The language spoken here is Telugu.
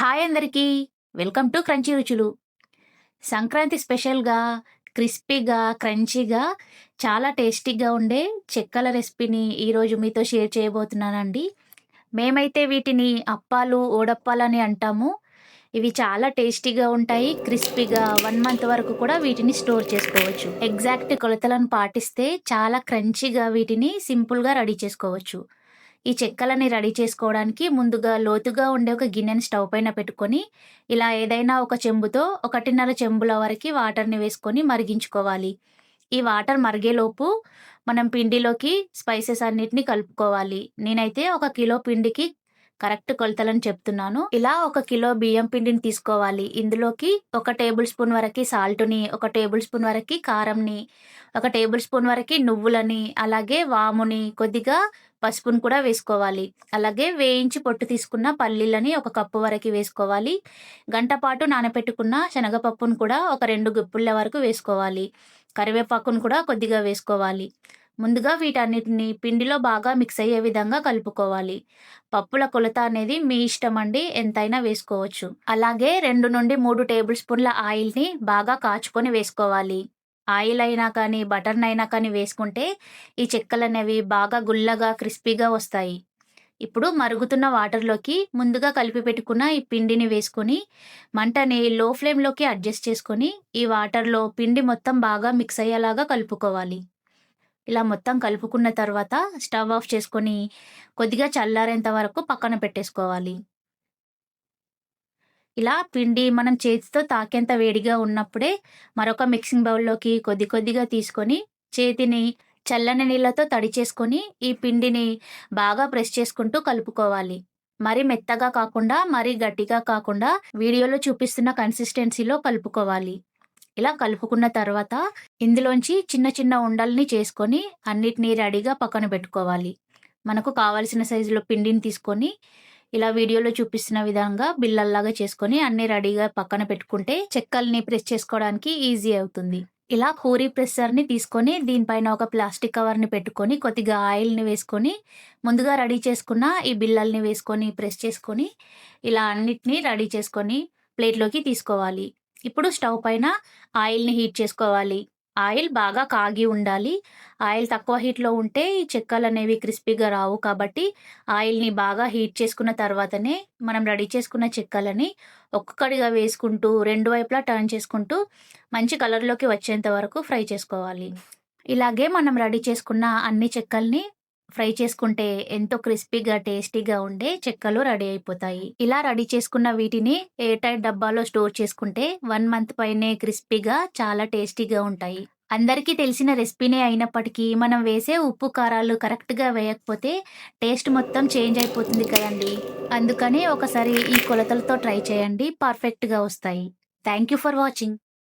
హాయ్ అందరికీ. వెల్కమ్ టు క్రంచీ రుచులు. సంక్రాంతి స్పెషల్గా క్రిస్పీగా క్రంచీగా చాలా టేస్టీగా ఉండే చెక్కల రెసిపీని ఈరోజు మీతో షేర్ చేయబోతున్నానండి. మేమైతే వీటిని అప్పాలు ఓడప్పాలు అని అంటాము. ఇవి చాలా టేస్టీగా ఉంటాయి క్రిస్పీగా వన్ మంత్ వరకు కూడా వీటిని స్టోర్ చేసుకోవచ్చు. ఎగ్జాక్ట్ కొలతలను పాటిస్తే చాలా క్రంచీగా వీటిని సింపుల్గా రెడీ చేసుకోవచ్చు. ఈ చెక్కలని రెడీ చేసుకోవడానికి ముందుగా లోతుగా ఉండే ఒక గిన్నెని స్టవ్ పైన పెట్టుకొని ఇలా ఏదైనా ఒక చెంబుతో ఒకటిన్నర చెంబుల వరకు వాటర్ని వేసుకొని మరిగించుకోవాలి. ఈ వాటర్ మరిగేలోపు మనం పిండిలోకి స్పైసెస్ అన్నిటిని కలుపుకోవాలి. నేనైతే ఒక కిలో పిండికి కరెక్ట్ కొలతలని చెప్తున్నాను. ఇలా ఒక కిలో బియ్యం పిండిని తీసుకోవాలి. ఇందులోకి ఒక టేబుల్ స్పూన్ వరకు సాల్ట్ని ఒక టేబుల్ స్పూన్ వరకు కారంని ఒక టేబుల్ స్పూన్ వరకు నువ్వులని అలాగే వాముని కొద్దిగా పసుపును కూడా వేసుకోవాలి. అలాగే వేయించి పొట్టు తీసుకున్న పల్లీలని ఒక కప్పు వరకు వేసుకోవాలి. గంట పాటు నానబెట్టుకున్న శనగపప్పును కూడా ఒక రెండు గుప్పుళ్ళ వరకు వేసుకోవాలి. కరివేపాకును కూడా కొద్దిగా వేసుకోవాలి. ముందుగా వీటన్నిటిని పిండిలో బాగా మిక్స్ అయ్యే విధంగా కలుపుకోవాలి. పప్పుల కొలత అనేది మీ ఇష్టం అండి ఎంతైనా వేసుకోవచ్చు. అలాగే రెండు నుండి మూడు టేబుల్ స్పూన్ల ఆయిల్ని బాగా కాచుకొని వేసుకోవాలి. ఆయిల్ అయినా కానీ బటర్నైనా అయినా కానీ వేసుకుంటే ఈ చెక్కలు అనేవి బాగా గుల్లగా క్రిస్పీగా వస్తాయి. ఇప్పుడు మరుగుతున్న వాటర్లోకి ముందుగా కలిపి పెట్టుకున్న ఈ పిండిని వేసుకొని మంటని లో ఫ్లేమ్లోకి అడ్జస్ట్ చేసుకొని ఈ వాటర్లో పిండి మొత్తం బాగా మిక్స్ అయ్యేలాగా కలుపుకోవాలి. ఇలా మొత్తం కలుపుకున్న తర్వాత స్టవ్ ఆఫ్ చేసుకొని కొద్దిగా చల్లారేంత వరకు పక్కన పెట్టేసుకోవాలి. ఇలా పిండి మనం చేతితో తాకేంత వేడిగా ఉన్నప్పుడే మరొక మిక్సింగ్ బౌల్లోకి కొద్ది కొద్దిగా తీసుకొని చేతిని చల్లని నీళ్ళతో తడి చేసుకొని ఈ పిండిని బాగా ప్రెస్ చేసుకుంటూ కలుపుకోవాలి. మరి మెత్తగా కాకుండా మరీ గట్టిగా కాకుండా వీడియోలో చూపిస్తున్న కన్సిస్టెన్సీలో కలుపుకోవాలి. ఇలా కలుపుకున్న తర్వాత ఇందులోంచి చిన్న చిన్న ఉండల్ని చేసుకొని అన్నిటినీ రెడీగా పక్కన పెట్టుకోవాలి. మనకు కావాల్సిన సైజులో పిండిని తీసుకొని ఇలా వీడియోలో చూపిస్తున్న విధంగా బిల్లల్లాగా చేసుకొని అన్ని రెడీగా పక్కన పెట్టుకుంటే చెక్కల్ని ప్రెస్ చేసుకోవడానికి ఈజీ అవుతుంది. ఇలా పూరి ప్రెస్సర్ని తీసుకొని దీనిపైన ఒక ప్లాస్టిక్ కవర్ని పెట్టుకొని కొద్దిగా ఆయిల్ని వేసుకొని ముందుగా రెడీ చేసుకున్న ఈ బిల్లల్ని వేసుకొని ప్రెస్ చేసుకొని ఇలా అన్నిటినీ రెడీ చేసుకొని ప్లేట్లోకి తీసుకోవాలి. ఇప్పుడు స్టవ్ పైన ఆయిల్ని హీట్ చేసుకోవాలి. ఆయిల్ బాగా కాగి ఉండాలి. ఆయిల్ తక్కువ హీట్లో ఉంటే ఈ చెక్కలు అనేవి క్రిస్పీగా రావు కాబట్టి ఆయిల్ని బాగా హీట్ చేసుకున్న తర్వాతనే మనం రెడీ చేసుకున్న చెక్కలని ఒక్కొక్కడిగా వేసుకుంటూ రెండు వైపులా టర్న్ చేసుకుంటూ మంచి కలర్లోకి వచ్చేంత వరకు ఫ్రై చేసుకోవాలి. ఇలాగే మనం రెడీ చేసుకున్న అన్ని చెక్కల్ని ఫ్రై చేసుకుంటే ఎంతో క్రిస్పీగా టేస్టీగా ఉండే చెక్కలు రెడీ అయిపోతాయి. ఇలా రెడీ చేసుకున్న వీటిని ఎయిర్ టైట్ డబ్బాలో స్టోర్ చేసుకుంటే వన్ మంత్ పైనే క్రిస్పీగా చాలా టేస్టీగా ఉంటాయి. అందరికీ తెలిసిన రెసిపీనే అయినప్పటికీ మనం వేసే ఉప్పు కారాలు కరెక్ట్గా వేయకపోతే టేస్ట్ మొత్తం చేంజ్ అయిపోతుంది కదండి. అందుకని ఒకసారి ఈ కొలతలతో ట్రై చేయండి పర్ఫెక్ట్గా వస్తాయి. Thank you for watching.